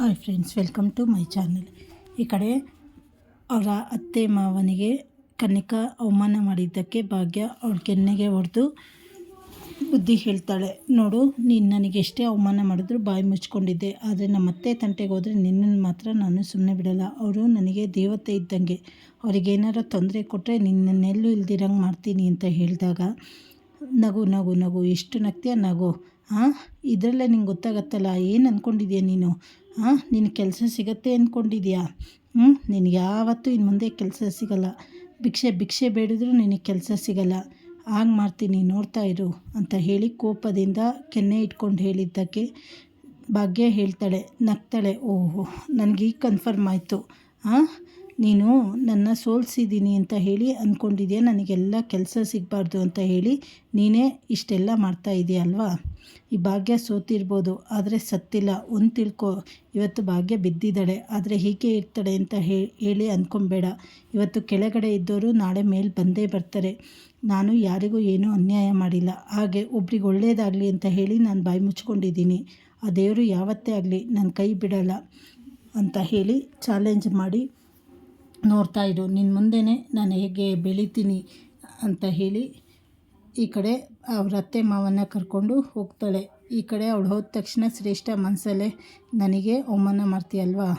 Hi friends, welcome to my channel. ಈ ಕಡೆ ಅವರ ಅತ್ತೆ ಮಾವನಿಗೆ ಕನ್ನಿಕಾ ಅವಮಾನ ಮಾಡಿದ್ದಕ್ಕೆ ಭಾಗ್ಯ ಅವಳ ಕೆನ್ನೆಗೆ ಹೊಡೆದು ಬುದ್ಧಿ ಹೇಳ್ತಾಳೆ. ನೋಡು, ನೀನು ನನಗೆ ಎಷ್ಟೇ ಅವಮಾನ ಮಾಡಿದ್ರು ಬಾಯಿ ಮುಚ್ಕೊಂಡಿದ್ದೆ. ಆದರೆ ನಮ್ಮ ಅತ್ತೆ ತಂಟೆಗೆ ಹೋದರೆ ನಿನ್ನನ್ನು ಮಾತ್ರ ನಾನು ಸುಮ್ಮನೆ ಬಿಡಲ್ಲ. ಅವರು ನನಗೆ ದೇವತೆ ಇದ್ದಂಗೆ. ಅವ್ರಿಗೇನಾರ ತೊಂದರೆ ಕೊಟ್ಟರೆ ನಿನ್ನನ್ನೆಲ್ಲೂ ಇಲ್ದಿರಂಗೆ ಮಾಡ್ತೀನಿ ಅಂತ ಹೇಳಿದಾಗ ನಗು ನಗು ನಗು, ಎಷ್ಟು ನಗ್ತೀಯ? ನಗು. ಹಾಂ ಇದರಲ್ಲೇ ನಿಂಗೆ ಗೊತ್ತಾಗತ್ತಲ್ಲ, ಏನು ಅಂದ್ಕೊಂಡಿದ್ಯಾ ನೀನು? ಹಾಂ ನಿನ್ನ ಕೆಲಸ ಸಿಗತ್ತೆ ಅಂದ್ಕೊಂಡಿದ್ಯಾ ಹ್ಞೂ ನಿನಗೆ ಯಾವತ್ತೂ ಇನ್ನು ಮುಂದೆ ಕೆಲಸ ಸಿಗಲ್ಲ. ಭಿಕ್ಷೆ ಭಿಕ್ಷೆ ಬೇಡಿದ್ರೂ ನಿನಗೆ ಕೆಲಸ ಸಿಗಲ್ಲ. ಹಾಗೆ ಮಾಡ್ತೀನಿ, ನೋಡ್ತಾ ಇರು ಅಂತ ಹೇಳಿ ಕೋಪದಿಂದ ಕೆನ್ನೆ ಇಟ್ಕೊಂಡು ಹೇಳಿದ್ದಕ್ಕೆ ಭಾಗ್ಯ ಹೇಳ್ತಾಳೆ, ನಗ್ತಾಳೆ. ಓಹೋ ನನಗೆ ಕನ್ಫರ್ಮ್ ಆಯಿತು. ಹಾಂ ನೀನು ನನ್ನ ಸೋಲ್ಸಿದ್ದೀನಿ ಅಂತ ಹೇಳಿ ಅಂದ್ಕೊಂಡಿದ್ಯಾ ನನಗೆಲ್ಲ ಕೆಲಸ ಸಿಗಬಾರ್ದು ಅಂತ ಹೇಳಿ ನೀನೇ ಇಷ್ಟೆಲ್ಲ ಮಾಡ್ತಾ ಇದೆಯಲ್ವಾ ಈ ಭಾಗ್ಯ ಸೋತಿರ್ಬೋದು, ಆದರೆ ಸತ್ತಿಲ್ಲ. ಒಂದು ತಿಳ್ಕೊ, ಇವತ್ತು ಭಾಗ್ಯ ಬಿದ್ದಿದ್ದಾಳೆ, ಆದರೆ ಹೀಗೆ ಇರ್ತಾಳೆ ಅಂತ ಹೇಳಿ ಅಂದ್ಕೊಂಬೇಡ ಇವತ್ತು ಕೆಳಗಡೆ ಇದ್ದವರು ನಾಳೆ ಮೇಲೆ ಬಂದೇ ಬರ್ತಾರೆ. ನಾನು ಯಾರಿಗೂ ಏನೂ ಅನ್ಯಾಯ ಮಾಡಿಲ್ಲ. ಹಾಗೆ ಒಬ್ರಿಗೆ ಒಳ್ಳೆಯದಾಗಲಿ ಅಂತ ಹೇಳಿ ನಾನು ಬಾಯಿ ಮುಚ್ಕೊಂಡಿದ್ದೀನಿ. ಆ ದೇವರು ಯಾವತ್ತೇ ಆಗಲಿ ನನ್ನ ಕೈ ಬಿಡಲ್ಲ ಅಂತ ಹೇಳಿ ಚಾಲೆಂಜ್ ಮಾಡಿ ನೋಡ್ತಾ ಇರು. ನಿನ್ನ ಮುಂದೆಯೇ ನಾನು ಹೇಗೆ ಬೆಳಿತೀನಿ ಅಂತ ಹೇಳಿ ಈ ಕಡೆ ಅವ್ರ ಅತ್ತೆ ಮಾವನ್ನ ಕರ್ಕೊಂಡು ಹೋಗ್ತಾಳೆ. ಈ ಕಡೆ ಅವಳು ಹೋದ ತಕ್ಷಣ ಶ್ರೇಷ್ಠ ಮನಸ್ಸಲ್ಲೇ ನನಗೆ ಅವಮಾನ ಮಾಡ್ತೀಯಲ್ವಾ?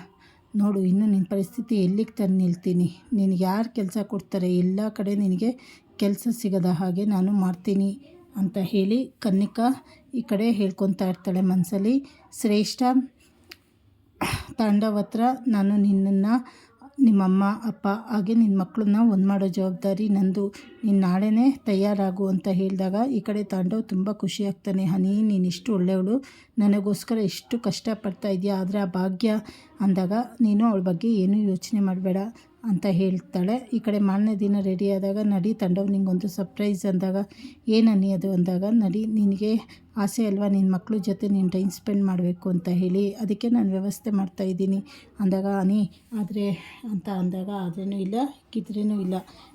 ನೋಡು, ಇನ್ನು ನಿನ್ನ ಪರಿಸ್ಥಿತಿ ಎಲ್ಲಿಗೆ ತಂದು ನಿಲ್ತೀನಿ? ನಿನಗೆ ಯಾರು ಕೆಲಸ ಕೊಡ್ತಾರೆ? ಎಲ್ಲ ಕಡೆ ನಿನಗೆ ಕೆಲಸ ಸಿಗದ ಹಾಗೆ ನಾನು ಮಾಡ್ತೀನಿ ಅಂತ ಹೇಳಿ ಕನ್ನಿಕಾ ಈ ಕಡೆ ಹೇಳ್ಕೊತಾ ಇರ್ತಾಳೆ ಮನಸ್ಸಲ್ಲಿ ಶ್ರೇಷ್ಠ, ತಾಂಡವ ನಾನು ನಿನ್ನನ್ನು ನಿಮ್ಮಮ್ಮ, ಅಪ್ಪ ಹಾಗೆ ನಿನ್ನ ಮಕ್ಕಳನ್ನ ಒಂದು ಮಾಡೋ ಜವಾಬ್ದಾರಿ ನಂದು. ನೀನು ನಾಳೆನೇ ತಯಾರಾಗು ಅಂತ ಹೇಳಿದಾಗ ಈ ಕಡೆ ತಾಂಡವ್ ತುಂಬ ಖುಷಿ ಆಗ್ತಾನೆ. ಹನಿ, ನೀನು ಇಷ್ಟು ಒಳ್ಳೆಯವಳು. ನನಗೋಸ್ಕರ ಇಷ್ಟು ಕಷ್ಟಪಡ್ತಾ ಇದೆಯಾ? ಆದರೆ ಆ ಭಾಗ್ಯ ಅಂದಾಗ ನೀನು ಅವಳ ಬಗ್ಗೆ ಏನೂ ಯೋಚನೆ ಮಾಡಬೇಡ ಅಂತ ಹೇಳ್ತಾಳೆ. ಈ ಕಡೆ ಮಾರನೇ ದಿನ ರೆಡಿ ಆದಾಗ ನಡಿ ತಂಡವ್ ನಿಂಗೊಂದು ಸರ್ಪ್ರೈಸ್ ಅಂದಾಗ, ಏನು ಅದು ಅಂದಾಗ, ನಡಿ ನಿನಗೆ ಆಸೆ ಅಲ್ವಾ ನಿನ್ನ ಮಕ್ಕಳ ಜೊತೆ ನೀನು ಟೈಮ್ ಸ್ಪೆಂಡ್ ಮಾಡಬೇಕು ಅಂತ ಹೇಳಿ. ಅದಕ್ಕೆ ನಾನು ವ್ಯವಸ್ಥೆ ಮಾಡ್ತಾಯಿದ್ದೀನಿ ಅಂದಾಗ, ಅನಿ, ಆದರೆ, ಅಂತ ಅಂದಾಗ ಆದ್ರೂ ಇಲ್ಲ ಕಿದ್ರೂ ಇಲ್ಲ.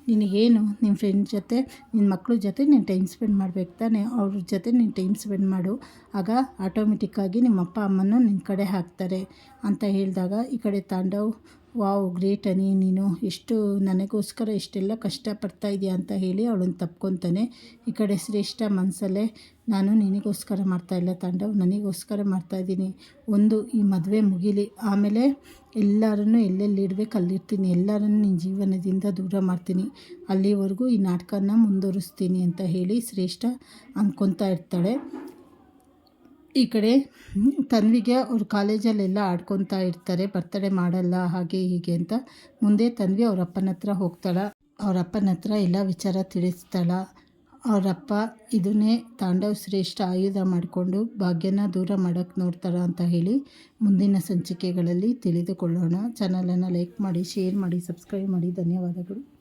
ನಿನಗೇನು ನಿಮ್ಮ ಫ್ರೆಂಡ್ ಜೊತೆ ನಿನ್ನ ಮಕ್ಕಳ ಜೊತೆ ನೀನು ಟೈಮ್ ಸ್ಪೆಂಡ್ ಮಾಡಬೇಕು ತಾನೆ? ಅವ್ರ ಜೊತೆ ನೀನು ಟೈಮ್ ಸ್ಪೆಂಡ್ ಮಾಡು. ಆಗ ಆಟೋಮೆಟಿಕ್ಕಾಗಿ ನಿಮ್ಮ ಅಪ್ಪ, ಅಮ್ಮನೂ ನಿನ್ನ ಕಡೆ ಹಾಕ್ತಾರೆ. ಅಂತ ಹೇಳಿದಾಗ, ಈ ಕಡೆ ತಾಂಡವ್, ವಾವ್ ಗ್ರೇಟ್ ಅನಿ, ನೀನು ಎಷ್ಟು, ನನಗೋಸ್ಕರ ಇಷ್ಟೆಲ್ಲ ಕಷ್ಟಪಡ್ತಾ ಇದೆಯಾ? ಅಂತ ಹೇಳಿ ಅವಳನ್ನು ತಪ್ಕೊತಾನೆ. ಈ ಕಡೆ ಶ್ರೇಷ್ಠ ಮನಸ್ಸಲ್ಲೇ ನಾನು ನಿನಗೋಸ್ಕರ ಮಾಡ್ತಾಯಿಲ್ಲ ತಾಂಡವ್, ನನಗೋಸ್ಕರ ಮಾಡ್ತಾಯಿದ್ದೀನಿ ಒಂದು, ಈ ಮದುವೆ ಮುಗೀಲಿ. ಆಮೇಲೆ ಎಲ್ಲರನ್ನು ಎಲ್ಲೆಲ್ಲಿ ಇಡಬೇಕು ಅಲ್ಲಿರ್ತೀನಿ ಎಲ್ಲರನ್ನು ನಿನ್ನ ಜೀವನದಿಂದ ದೂರ ಮಾಡ್ತೀನಿ. ಅಲ್ಲಿವರೆಗೂ ಈ ನಾಟಕನ ಮುಂದುವರಿಸ್ತೀನಿ ಅಂತ ಹೇಳಿ ಶ್ರೇಷ್ಠ ಅಂದ್ಕೊತಾ ಇರ್ತಾಳೆ. ಈ ಕಡೆ ತನ್ವಿಗೆ ಅವ್ರ ಕಾಲೇಜಲ್ಲೆಲ್ಲ ಆಡ್ಕೊತಾ ಇರ್ತಾರೆ, ಬರ್ತಡೇ ಮಾಡಲ್ಲ, ಹಾಗೆ ಹೀಗೆ ಅಂತ. ಮುಂದೆ ತನ್ವಿ ಅವ್ರ ಅಪ್ಪನ ಹತ್ರ ಹೋಗ್ತಾಳೆ. ಅವ್ರ ಹತ್ರ ಎಲ್ಲ ವಿಚಾರ ತಿಳಿಸ್ತಾಳೆ. ಅವರಪ್ಪ ಇದನ್ನೇ ತಾಂಡವ ಶ್ರೇಷ್ಠ ಆಯುಧ ಮಾಡಿಕೊಂಡು ಭಾಗ್ಯನ ದೂರ ಮಾಡೋಕ್ಕೆ ನೋಡ್ತಾರ ಅಂತ ಹೇಳಿ ಮುಂದಿನ ಸಂಚಿಕೆಗಳಲ್ಲಿ ತಿಳಿದುಕೊಳ್ಳೋಣ. ಚಾನಲನ್ನು ಲೈಕ್ ಮಾಡಿ, ಶೇರ್ ಮಾಡಿ, ಸಬ್ಸ್ಕ್ರೈಬ್ ಮಾಡಿ. ಧನ್ಯವಾದಗಳು.